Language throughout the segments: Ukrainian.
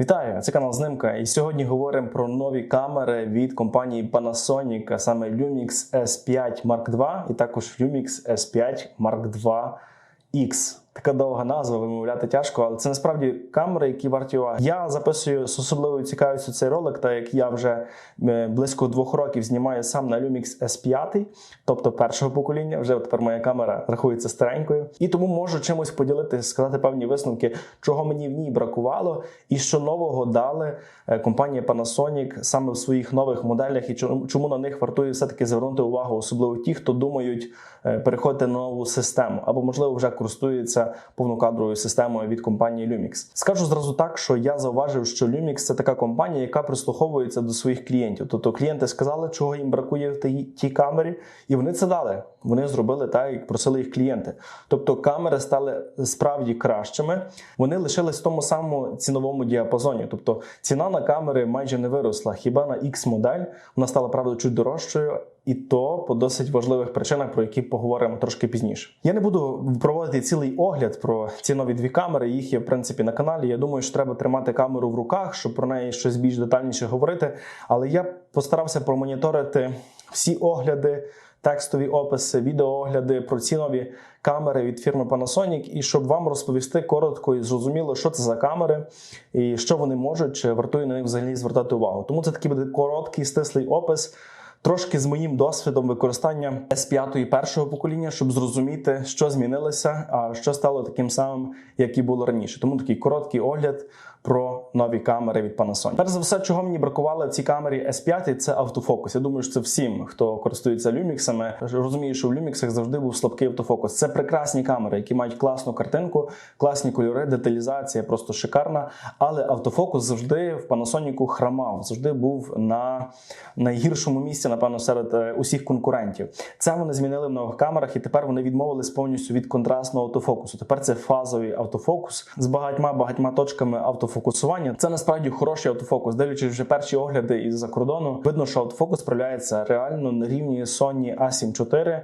Вітаю, це канал Знимка. І сьогодні говоримо про нові камери від компанії Panasonic, а саме Lumix S5 Mark II і також Lumix S5 Mark II X. Така довга назва, вимовляти тяжко, але це насправді камери, які варті уваги. Я записую з особливою цікавістю цей ролик, так як я вже е, близько двох років знімаю сам на Lumix S5, тобто першого покоління. Вже тепер моя камера рахується старенькою. І тому можу чимось поділитися, сказати певні висновки, чого мені в ній бракувало, і що нового дали е, компанія Panasonic саме в своїх нових моделях, і чому на них вартує все-таки звернути увагу, особливо ті, хто думають е, переходити на нову систему, або можливо вже користуються повнокадровою системою від компанії Lumix. Скажу зразу так, що я зауважив, що Lumix це така компанія, яка прислуховується до своїх клієнтів. Тобто клієнти сказали, чого їм бракує в тій, тій камері, і вони це дали. Вони зробили так, як просили їх клієнти. Тобто камери стали справді кращими. Вони лишились в тому самому ціновому діапазоні. Тобто ціна на камери майже не виросла. Хіба на X модель вона стала правда чуть дорожчою. І то по досить важливих причинах, про які поговоримо трошки пізніше. Я не буду проводити цілий огляд про ці нові дві камери. Їх є в принципі на каналі. Я думаю, що треба тримати камеру в руках, щоб про неї щось більш детальніше говорити. Але я постарався промоніторити всі огляди. Текстові описи, відеоогляди про ці нові камери від фірми Panasonic, і щоб вам розповісти коротко і зрозуміло, що це за камери, і що вони можуть, чи вартує на них взагалі звертати увагу. Тому це такий буде короткий, стислий опис. Трошки з моїм досвідом використання S5 першого покоління, щоб зрозуміти, що змінилося, а що стало таким самим, як і було раніше. Тому такий короткий огляд про нові камери від Panasonic. Перш за все, чого мені бракувало в цій камері S5, це автофокус. Я думаю, що це всім, хто користується люміксами, розуміє, що в люміксах завжди був слабкий автофокус. Це прекрасні камери, які мають класну картинку, класні кольори, деталізація просто шикарна. Але автофокус завжди в Panasonic храмав, завжди був на найгіршому місці, напевно, серед е, усіх конкурентів. Це вони змінили в нових камерах, і тепер вони відмовились повністю від контрастного автофокусу. Тепер це фазовий автофокус з багатьма багатьма точками автофокусування. Це насправді хороший автофокус. Дивлячись вже перші огляди із-за кордону, видно, що автофокус справляється реально на рівні Sony A7 IV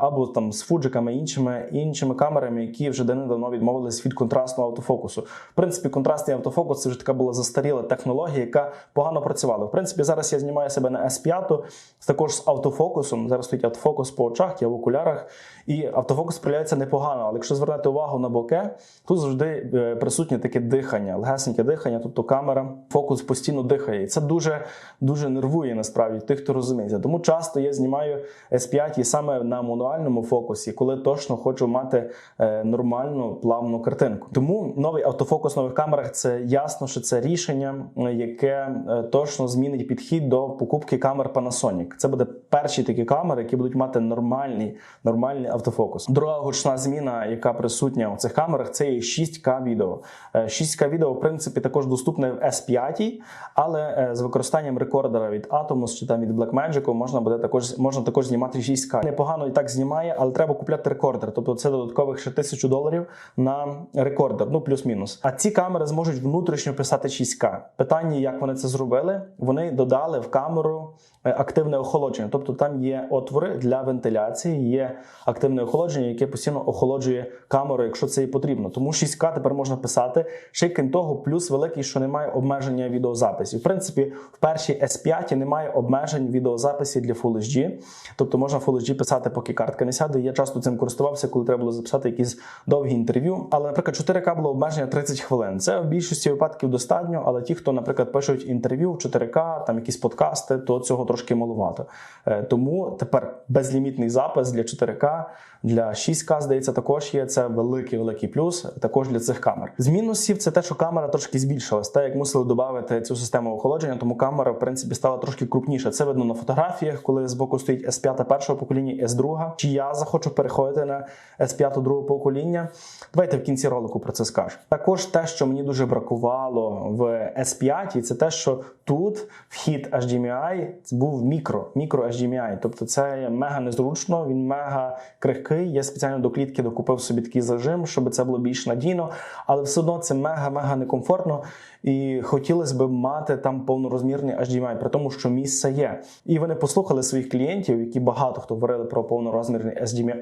або там з фуджиками іншими іншими камерами, які вже давно відмовились від контрастного автофокусу. В принципі, контрастний автофокус це вже така була застаріла технологія, яка погано працювала. В принципі, зараз я знімаю себе на S5 також з автофокусом. Зараз стоїть автофокус по очах, я в окулярах, і автофокус справляється непогано. Але якщо звернути увагу на боке, тут завжди е, присутнє таке дихання, легесеньке дихання, тобто камера, фокус постійно дихає. І це дуже дуже нервує насправді тих, хто розуміється. Тому часто я знімаю S5 і саме на мануальному фокусі, коли точно хочу мати е, нормальну плавну картинку. Тому новий автофокус в нових камерах це ясно, що це рішення, е, яке е, точно змінить підхід до покупки камер Panasonic. Це буде перші такі камери, які будуть мати нормальний нормальний автофокус. Друга гучна зміна, яка присутня у цих камерах, це є 6К відео. Е, 6К відео, в принципі, також доступне в S5, але е, з використанням рекордера від Atomos чи там від Blackmagic можна буде також можна також знімати 6К. Непогано і так знімає, але треба купляти рекордер. Тобто це додаткових ще тисячу доларів на рекордер, ну плюс-мінус. А ці камери зможуть внутрішньо писати 6К. Питання, як вони це зробили, вони додали в камеру е, активне охолодження. Тобто там є отвори для вентиляції, є активне охолодження, яке постійно охолоджує камеру, якщо це і потрібно. Тому 6К тепер можна писати. Ще крім того, плюс великий, що немає обмеження відеозаписів. В принципі, в першій S5 немає обмежень відеозаписів для Full HD. Тобто можна Full HD писати, поки картка не сяде. Я часто цим користувався, коли треба було записати якісь довгі інтерв'ю. Але, наприклад, 4К було обмеження 30 хвилин. Це в більшості випадків достатньо, але ті, хто, наприклад, пишуть інтерв'ю в 4К, там якісь подкасти, то цього трошки малувато. Е, Тому тепер безлімітний запис для 4К, для 6К, здається, також є. Це великий великий плюс. Також для цих камер. З мінусів це те, що камера трошки збільшилась. Те, як мусили додати цю систему охолодження, тому камера в принципі стала трошки крупніша. Це видно на фотографіях, коли збоку стоїть S5 першого покоління, S2. Чи я захочу переходити на S5 другого покоління? Давайте в кінці ролику про це скажу. Також те, що мені дуже бракувало в S5, це те, що тут вхід HDMI був мікро, мікро HDMI. Тобто це мега незручно, він мега крихкий. Я спеціально до клітки докупив собі такий зажим, щоб це було більш надійно, але все одно це мега-мега confort, ¿no? І хотілося б мати там повнорозмірний HDMI, при тому, що місце є. І вони послухали своїх клієнтів, які багато хто говорили про повнорозмірний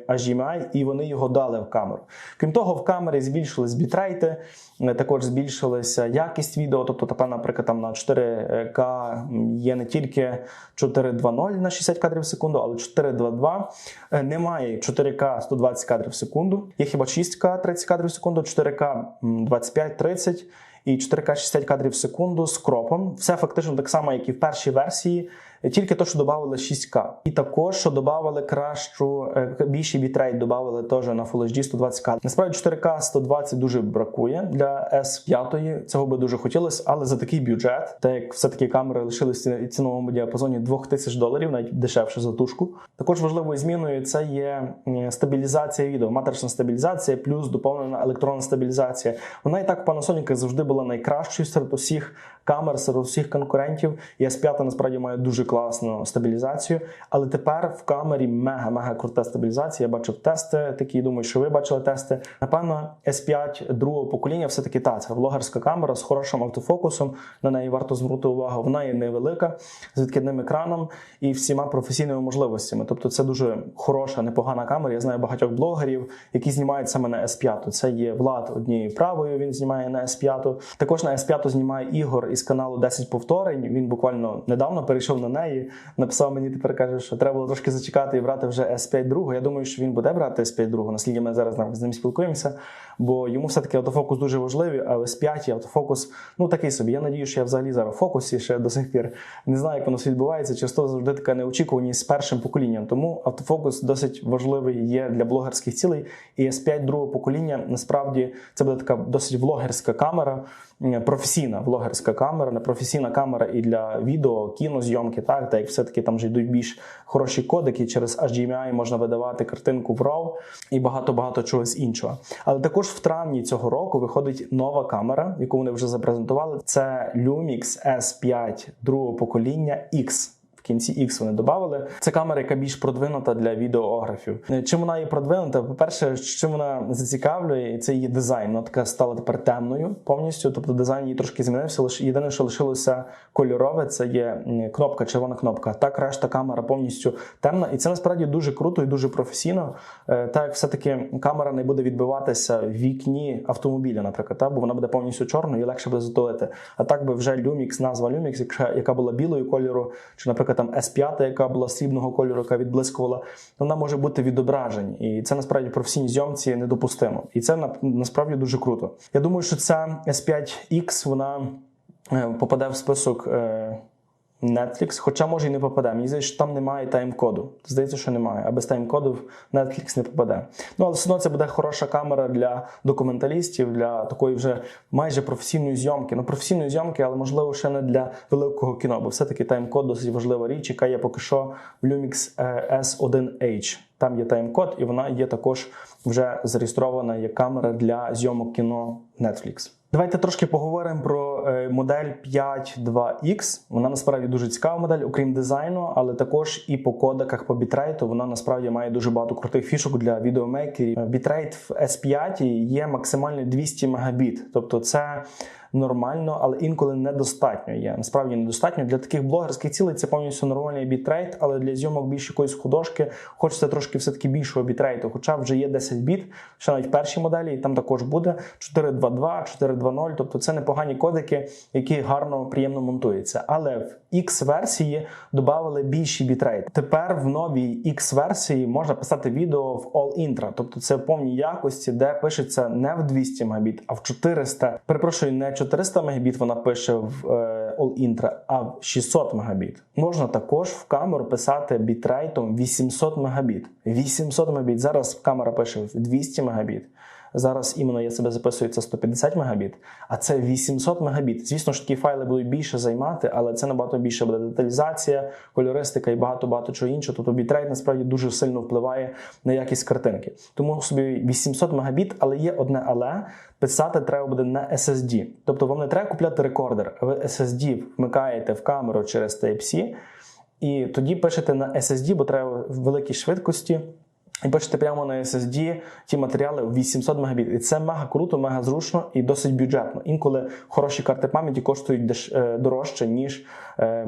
HDMI, і вони його дали в камеру. Крім того, в камері збільшились бітрейти, е, також збільшилася якість відео. Тобто, тепер, наприклад, там на 4К є не тільки 4.2.0 на 60 кадрів в секунду, але 4.2.2. Е, Немає 4К 120 кадрів в секунду. Є хіба 6К 30 кадрів в секунду, 4К 25-30 і 4К 60 кадрів в секунду з кропом. Все фактично так само, як і в першій версії. Тільки то, що додали 6К. І також, що додали кращу, е, більший бітрейт додали теж на Full HD 120К. Насправді 4К 120 дуже бракує для S5. Цього би дуже хотілося, але за такий бюджет, так як все-таки камери лишилися в ціновому діапазоні 2000 доларів, навіть дешевше за тушку. Також важливою зміною це є стабілізація відео, матрична стабілізація, плюс доповнена електронна стабілізація. Вона і так в Panasonic завжди була найкращою серед усіх камер, серед усіх конкурентів. І S5 насправді має дуже класну стабілізацію. Але тепер в камері мега-мега крута стабілізація. Я бачив тести такі, думаю, що ви бачили тести. Напевно, S5 другого покоління все-таки та це влогерська камера з хорошим автофокусом. На неї варто звернути увагу. Вона є невелика з відкидним екраном і всіма професійними можливостями. Тобто, це дуже хороша, непогана камера. Я знаю багатьох блогерів, які знімають саме на S5. Це є Влад однією правою. Він знімає на S5. Також на S5 знімає ігор із каналу 10 повторень. Він буквально недавно перейшов на неї. Написав мені тепер каже, що треба було трошки зачекати і брати вже S5 другу. Я думаю, що він буде брати S5 другу, наскільки ми зараз з ним спілкуємося. Бо йому все-таки автофокус дуже важливий, а в S5 автофокус ну такий собі. Я надію, що я взагалі зараз в фокусі ще до сих пір не знаю, як воно все відбувається. Часто завжди така неочікуваність з першим поколінням. Тому автофокус досить важливий є для блогерських цілей. І S5 другого покоління насправді це буде така досить влогерська камера. Професійна влогерська камера, не професійна камера і для відео, кінозйомки, так, так як все-таки там вже йдуть більш хороші кодики, через HDMI можна видавати картинку в RAW і багато-багато чогось іншого. Але також в травні цього року виходить нова камера, яку вони вже запрезентували. Це Lumix S5 другого покоління X. В кінці X вони додали. Це камера, яка більш продвинута для відеографів. Чим вона є продвинута? По-перше, чим вона зацікавлює, це її дизайн. Вона така стала тепер темною повністю. Тобто дизайн її трошки змінився. Лише єдине, що лишилося кольорове, це є кнопка, червона кнопка. Так решта камера повністю темна. І це насправді дуже круто і дуже професійно. Так як все-таки камера не буде відбиватися в вікні автомобіля, наприклад, та? бо вона буде повністю чорною і легше буде затулити. А так би вже Lumix, назва Lumix, яка була білою кольору, чи, наприклад, там S5, яка була срібного кольору, яка відблискувала, вона може бути відображень. І це насправді професійній зйомці недопустимо. І це насправді дуже круто. Я думаю, що ця S5X вона попаде в список. Netflix, хоча може і не попаде. Мені здається, що там немає тайм-коду. Здається, що немає, а без тайм-коду Netflix не попаде. Ну але все одно це буде хороша камера для документалістів, для такої вже майже професійної зйомки. Ну, професійної зйомки, але можливо ще не для великого кіно, бо все-таки тайм-код досить важлива річ, яка є поки що в Lumix S1H. Там є тайм-код, і вона є також вже зареєстрована як камера для зйомок кіно Netflix. Давайте трошки поговоримо про модель 5.2X. Вона насправді дуже цікава модель, окрім дизайну, але також і по кодеках по бітрейту вона насправді має дуже багато крутих фішок для відеомейкерів. Бітрейт в S5 є максимально 200 Мбіт. Тобто це нормально, але інколи недостатньо є. Насправді недостатньо для таких блогерських цілей. Це повністю нормальний бітрейт, але для зйомок більш якоїсь художки хочеться трошки все таки більшого бітрейту. Хоча вже є 10 біт, ще навіть в першій моделі, і там також буде 4.2.2, 4.2.0, Тобто це непогані кодики, які гарно приємно монтуються. Але в X-версії додали більший бітрейт. Тепер в новій X-версії можна писати відео в All Intra, тобто це в повній якості, де пишеться не в 200 Мбіт, а в 400. Перепрошую, не 400 Мбіт вона пише в All Intra, а в 600 Мбіт. Можна також в камеру писати бітрейтом 800 Мбіт. 800 Мбіт. Зараз камера пише в 200 Мбіт. Зараз іменно я себе записую це 150 Мбіт, а це 800 Мбіт. Звісно ж, такі файли будуть більше займати, але це набагато більше буде деталізація, кольористика і багато-багато чого іншого. Тобто бітрейт насправді дуже сильно впливає на якість картинки. Тому собі 800 Мбіт, але є одне але. Писати треба буде на SSD. Тобто вам не треба купляти рекордер, ви SSD вмикаєте в камеру через Type-C, і тоді пишете на SSD, бо треба великій швидкості і пишете прямо на SSD ті матеріали в 800 Мбіт. І це мега круто, мега зручно і досить бюджетно. Інколи хороші карти пам'яті коштують е, дорожче, ніж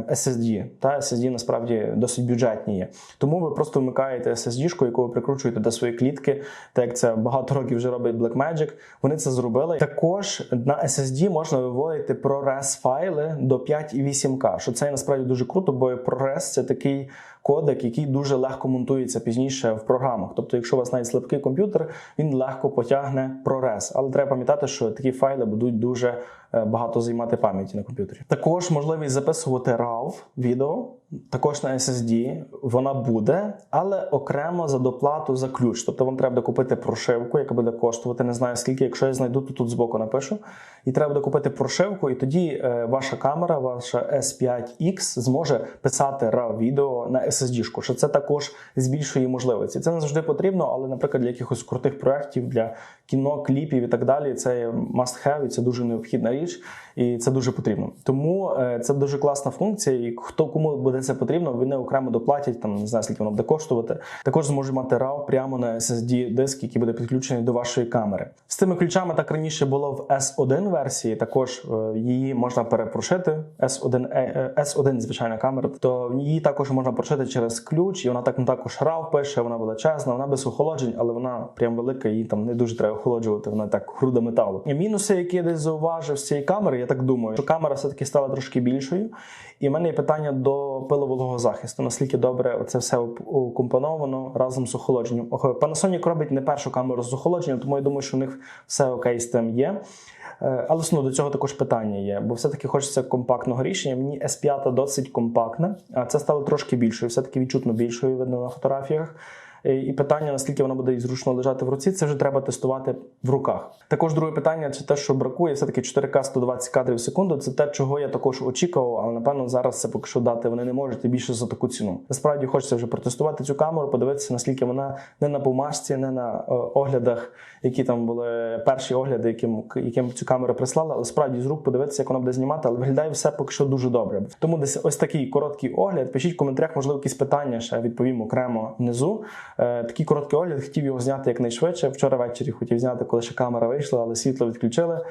SSD. Та SSD насправді досить бюджетні є. Тому ви просто вмикаєте SSD-шку, яку ви прикручуєте до своєї клітки, так як це багато років вже робить Blackmagic. Вони це зробили. Також на SSD можна виводити ProRes файли до 5 і 8К, що це насправді дуже круто, бо ProRes це такий кодек, який дуже легко монтується пізніше в програмах. Тобто, якщо у вас навіть слабкий комп'ютер, він легко потягне ProRes. Але треба пам'ятати, що такі файли будуть дуже е, багато займати пам'яті на комп'ютері. Також можливість записувати RAW відео, також на SSD вона буде, але окремо за доплату за ключ. Тобто вам треба буде купити прошивку, яка буде коштувати. Не знаю скільки. Якщо я знайду, то тут збоку напишу. І треба буде купити прошивку, і тоді е, ваша камера, ваша S5X зможе писати RAW відео на SSD-шку, що це також збільшує можливості. Це не завжди потрібно, але, наприклад, для якихось крутих проєктів, для кіно, кліпів і так далі, це must have, і це дуже необхідна річ, і це дуже потрібно. Тому е, це дуже класна функція. І хто кому буде це потрібно, вони окремо доплатять там, не знаю, скільки воно буде коштувати. Також зможуть мати RAW прямо на SSD диск, який буде підключений до вашої камери. З тими ключами так раніше було в S1 версії. Також е, її можна перепрошити. S1, е, е, S1 звичайна камера, то її також можна прошити через ключ, і вона так також RAW пише. Вона величезна, вона без охолоджень, але вона прям велика. Її там не дуже треба охолоджувати. Вона так груда металу. І мінуси, які я десь зауважив з цієї камери, я так думаю, що камера все таки стала трошки більшою. І в мене є питання до пилового захисту. Наскільки добре це все укомпоновано разом з охолодженням. Охо, Panasonic робить не першу камеру з охолодженням, тому я думаю, що у них все окей з тим є. Е, Але ну, до цього також питання є, бо все-таки хочеться компактного рішення. Мені S5 досить компактна, а це стало трошки більшою, все-таки відчутно більшою видно на фотографіях. Е, І питання, наскільки вона буде зручно лежати в руці, це вже треба тестувати в руках. Також друге питання це те, що бракує, все-таки 4К 120 кадрів в секунду. Це те, чого я також очікував, але напевно зараз це поки що дати вони не можуть і більше за таку ціну. Насправді хочеться вже протестувати цю камеру, подивитися, наскільки вона не на бумажці, не на е, оглядах, які там були перші огляди, яким, яким цю камеру прислали, але справді з рук подивитися, як вона буде знімати, але виглядає все поки що дуже добре. Тому десь ось такий короткий огляд. Пишіть в коментарях, можливо, якісь питання ще відповім окремо внизу. Е, Такий короткий огляд, хотів його зняти якнайшвидше. Вчора ввечері хотів зняти, коли ще камера вийшла, але світло відключили.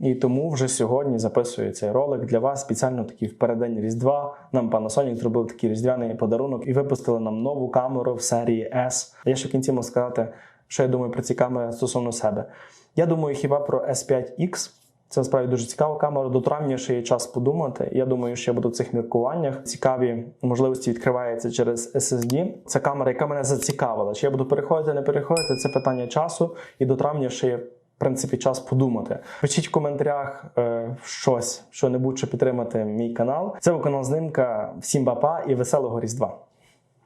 І тому вже сьогодні записую цей ролик для вас спеціально такий в переддень Різдва. Нам Panasonic зробив такий різдвяний подарунок і випустили нам нову камеру в серії S. Я ще в кінці можу сказати, що я думаю про ці камери стосовно себе. Я думаю хіба про S5X. Це насправді дуже цікава камера. До травня ще є час подумати. Я думаю, що я буду в цих міркуваннях. Цікаві можливості відкриваються через SSD. Це камера, яка мене зацікавила. Чи я буду переходити, не переходити? Це питання часу. І до травня ще є. В принципі, час подумати. Пишіть в коментарях е, щось, що небудь, що підтримати мій канал. Це був канал Знимка. Всім бапа і веселого Різдва.